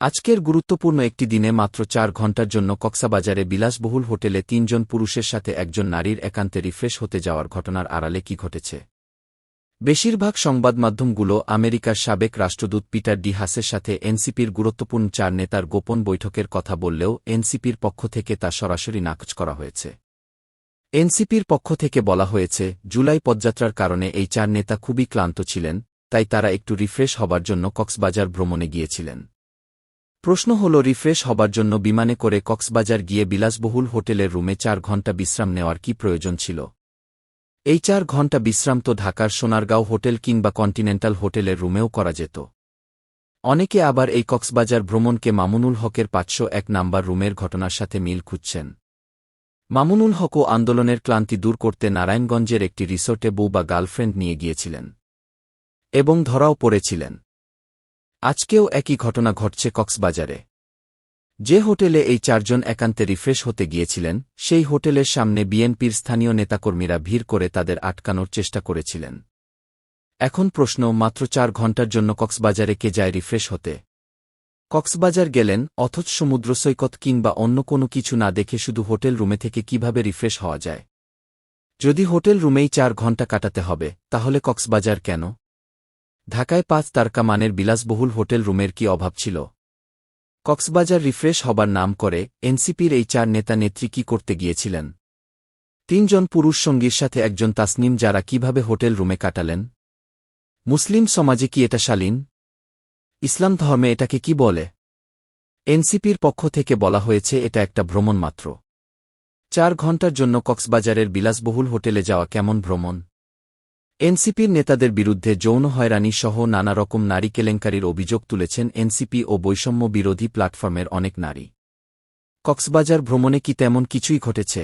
আজকের গুরুত্বপূর্ণ একটি দিনে মাত্র চার ঘণ্টার জন্য কক্সাবাজারে বিলাসবহুল হোটেলে তিনজন পুরুষের সাথে একজন নারীর একান্তে রিফ্রেশ হতে যাওয়ার ঘটনার আড়ালে কি ঘটেছে? বেশিরভাগ সংবাদমাধ্যমগুলো আমেরিকার সাবেক রাষ্ট্রদূত পিটার ডি হাসের সাথে এনসিপির গুরুত্বপূর্ণ চার নেতার গোপন বৈঠকের কথা বললেও এনসিপির পক্ষ থেকে তা সরাসরি নাকচ করা হয়েছে। এনসিপির পক্ষ থেকে বলা হয়েছে, জুলাই পদযাত্রার কারণে এই চার নেতা খুবই ক্লান্ত ছিলেন, তাই তারা একটু রিফ্রেশ হবার জন্য কক্সবাজার ভ্রমণে গিয়েছিলেন। প্রশ্ন হল, রিফ্রেশ হবার জন্য বিমানে করে কক্সবাজার গিয়ে বিলাসবহুল হোটেলের রুমে চার ঘণ্টা বিশ্রাম নেওয়ার কি প্রয়োজন ছিল? এই চার ঘণ্টা বিশ্রাম তো ঢাকার সোনারগাঁও হোটেল কিংবা কন্টিনেন্টাল হোটেলের রুমেও করা যেত। অনেকে আবার এই কক্সবাজার ভ্রমণকে মামুনুল হকের পাঁচশো এক নাম্বার রুমের ঘটনার সাথে মিল খুঁজছেন। মামুনুল হকও আন্দোলনের ক্লান্তি দূর করতে নারায়ণগঞ্জের একটি রিসোর্টে বউ বা গার্লফ্রেন্ড নিয়ে গিয়েছিলেন এবং ধরাও পড়েছিলেন। আজকেও একই ঘটনা ঘটছে কক্সবাজারে। যে হোটেলে এই চারজন একান্তে রিফ্রেশ হতে গিয়েছিলেন, সেই হোটেলের সামনে বিএনপির স্থানীয় নেতাকর্মীরা ভিড় করে তাদের আটকানোর চেষ্টা করেছিলেন। এখন প্রশ্ন, মাত্র চার ঘণ্টার জন্য কক্সবাজারে কে যায় রিফ্রেশ হতে? কক্সবাজার গেলেন, অথচ সমুদ্র সৈকত কিংবা অন্য কোনো কিছু না দেখে শুধু হোটেল রুমে থেকে কীভাবে রিফ্রেশ হওয়া যায়? যদি হোটেল রুমেই চার ঘণ্টা কাটাতে হবে, তাহলে কক্সবাজার কেন? ঢাকায় পাঁচ তারকা মানের বিলাসবহুল হোটেল রুমের কি অভাব ছিল? কক্সবাজার রিফ্রেশ হবার নাম করে এনসিপির এই চার নেতা নেত্রী কি করতে গিয়েছিলেন? তিনজন পুরুষ সঙ্গীর সাথে একজন তাসনিম যারা কীভাবে হোটেল রুমে কাটালেন? মুসলিম সমাজে কি এটা শালীন? ইসলাম ধর্মে এটাকে কি বলে? এনসিপির পক্ষ থেকে বলা হয়েছে এটা একটা ভ্রমণ মাত্র। চার ঘণ্টার জন্য কক্সবাজারের বিলাসবহুল হোটেলে যাওয়া কেমন ভ্রমণ? এনসিপির নেতাদের বিরুদ্ধে যৌন হয়রানি সহ নানা রকম নারী কেলেঙ্কারির অভিযোগ তুলেছেন এনসিপি ও বৈষম্য বিরোধী প্ল্যাটফর্মের অনেক নারী। কক্সবাজার ভ্রমণে কি তেমন কিছুই ঘটেছে?